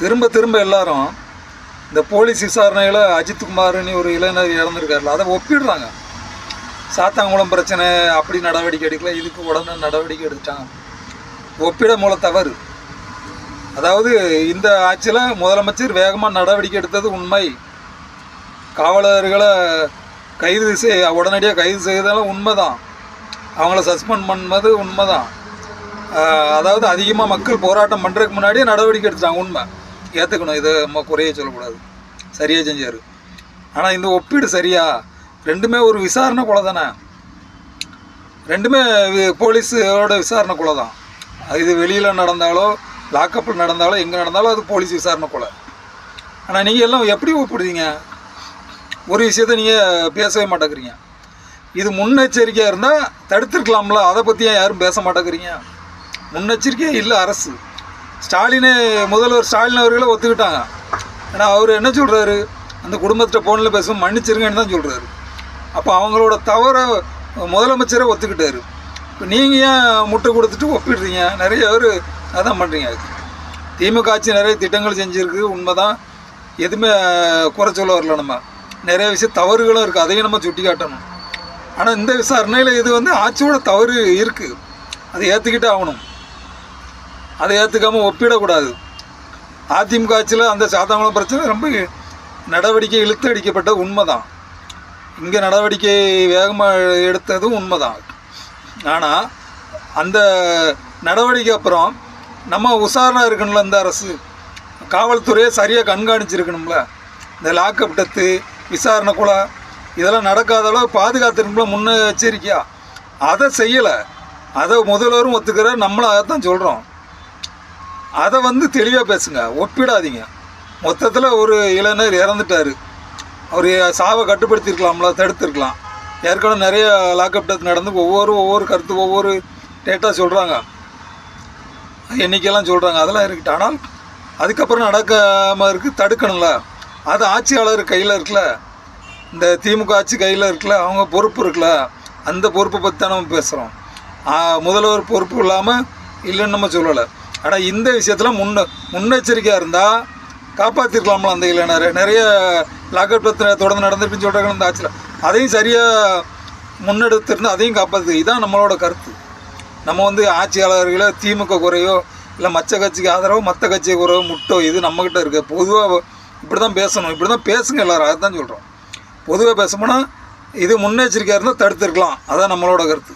திரும்ப திரும்ப எல்லாரும் இந்த போலீஸ் விசாரணையில் அஜித்குமார்னு ஒரு இளைஞர் இறந்துருக்காருல அதை ஒப்பிடுறாங்க. சாத்தாங்குளம் பிரச்சனை அப்படி நடவடிக்கை எடுக்கல இதுக்கு உடனே நடவடிக்கை எடுத்துட்டாங்க. ஒப்பிட மூல தவறு. அதாவது இந்த ஆட்சியில் முதலமைச்சர் வேகமாக நடவடிக்கை எடுத்தது உண்மை. காவலர்களை கைது செய் உடனடியாக கைது செய்ததெல்லாம் உண்மைதான். அவங்கள சஸ்பெண்ட் பண்ணது உண்மைதான். தான் அதாவது அதிகமாக மக்கள் போராட்டம் பண்ணுறதுக்கு முன்னாடியே நடவடிக்கை எடுத்தாங்க உண்மை. ஏற்றுக்கணும் இதை நம்ம குறைய சொல்லக்கூடாது. சரியாக செஞ்சார். ஆனால் இந்த ஒப்பீடு சரியா? ரெண்டுமே ஒரு விசாரணை கொலை தானே? ரெண்டுமே போலீஸோட விசாரணை கொலை தான். இது வெளியில் நடந்தாலோ லாக்கப்பில் நடந்தாலோ எங்கே நடந்தாலும் அது போலீஸ் விசாரணை கொலை. ஆனால் நீங்கள் எல்லாம் எப்படி ஒப்பிடுவீங்க ஒரு விஷயத்த நீங்கள் பேசவே மாட்டேங்கிறீங்க. இது முன்னெச்சரிக்கையாக இருந்தால் தடுத்துருக்கலாம்ல. அதை பற்றி ஏன் யாரும் பேச மாட்டேங்கிறீங்க? முன்னெச்சரிக்கையே இல்லை அரசு. ஸ்டாலினே முதல்வர் ஸ்டாலின் அவர்களே ஒத்துக்கிட்டாங்க. ஏன்னா அவர் என்ன சொல்கிறாரு அந்த குடும்பத்தை ஃபோனில் பேசும் மன்னிச்சிருங்கன்னு தான் சொல்கிறாரு அப்போ அவங்களோட தவறை முதலமைச்சரே ஒத்துக்கிட்டாரு. இப்போ நீங்கள் ஏன் முட்டை கொடுத்துட்டு ஒப்பிடுறீங்க? நிறைய பேர் அதான் பண்ணுறீங்க திமுக ஆட்சி நிறைய திட்டங்கள் செஞ்சுருக்கு. உண்மை தான் எதுவுமே குறை சொல்ல வரல நம்ம. நிறைய விஷயம் தவறுகளும் இருக்குது அதையும் நம்ம சுட்டி காட்டணும் ஆனால் இந்த விசாரணையில் இது வந்து ஆட்சியோட தவறு இருக்குது அதை ஏற்றுக்கிட்டே ஆகணும். அதை ஏற்றுக்காமல் ஒப்பிடக்கூடாது. அதிமுக ஆட்சியில் அந்த சாத்தாங்குளம் பிரச்சனை ரொம்ப நடவடிக்கை இழுத்து அடிக்கப்பட்ட உண்மைதான். இங்கே நடவடிக்கை வேகமாக எடுத்ததும் உண்மைதான். ஆனால் அந்த நடவடிக்கை அப்புறம் நம்ம உஷாராக இருக்கணும்ல இந்த அரசு. காவல்துறையை சரியாக கண்காணிச்சிருக்கணும்ல. இந்த லாக்அப் டெத்து விசாரணை கொலை இதெல்லாம் நடக்காத அளவு பாதுகாத்துருக்கும்ல முன்னெச்சரிக்கையா. அதை செய்யலை. அதை முதல்வரும் ஒத்துக்கிற நம்மளும் அதை தான் சொல்கிறோம் அதை வந்து தெளிவாக பேசுங்க. ஒப்பிடாதீங்க. மொத்தத்தில் ஒரு இளைஞர் இறந்துட்டார். அவர் சாவை கட்டுப்படுத்தியிருக்கலாம்ல தடுத்திருக்கலாம். ஏற்கனவே நிறைய லாக்அப் டெத் நடந்து ஒவ்வொரு ஒவ்வொரு கருத்து ஒவ்வொரு டேட்டா சொல்கிறாங்க எண்ணிக்கையெல்லாம் சொல்கிறாங்க அதெல்லாம் இருக்கட்டும். ஆனால் அதுக்கப்புறம் நடக்காமல் இருக்குது தடுக்கணும்ல. அது ஆட்சியாளர் கையில் இருக்குல்ல. இந்த திமுக ஆட்சி கையில் இருக்குல்ல. அவங்க பொறுப்பு இருக்குல்ல. அந்த பொறுப்பை பற்றி தான் நம்ம பேசுகிறோம் முதல்வர் பொறுப்பு இல்லாமல் இல்லைன்னு நம்ம சொல்லலை. ஆனால் இந்த விஷயத்தில் முன்ன முன்னெச்சரிக்கையாக இருந்தால் காப்பாற்றிருக்கலாம்ல அந்த இளைஞரை நிறைய லாக்அப் பிரச்சனை தொடர்ந்து நடந்துருக்குன்னு சொல்கிறாங்க இந்த ஆட்சியில். அதையும் சரியாக முன்னெடுத்திருந்தால் அதையும் காப்பாற்று இதான் நம்மளோட கருத்து. நம்ம வந்து ஆட்சியாளர்களோ திமுக குறையோ இல்லை மற்ற கட்சிக்கு ஆதரவோ மற்ற கட்சி குறையோ முட்டோ இது நம்மக்கிட்ட இருக்குது பொதுவாக இப்படி தான் பேசணும். இப்படி தான் பேசுங்க எல்லாரும். அதுதான் சொல்கிறோம் பொதுவாக பேசணும்னா இது முன்னெச்சரிக்கையாக இருந்தால் தடுத்துருக்கலாம். அதான் நம்மளோட கருத்து.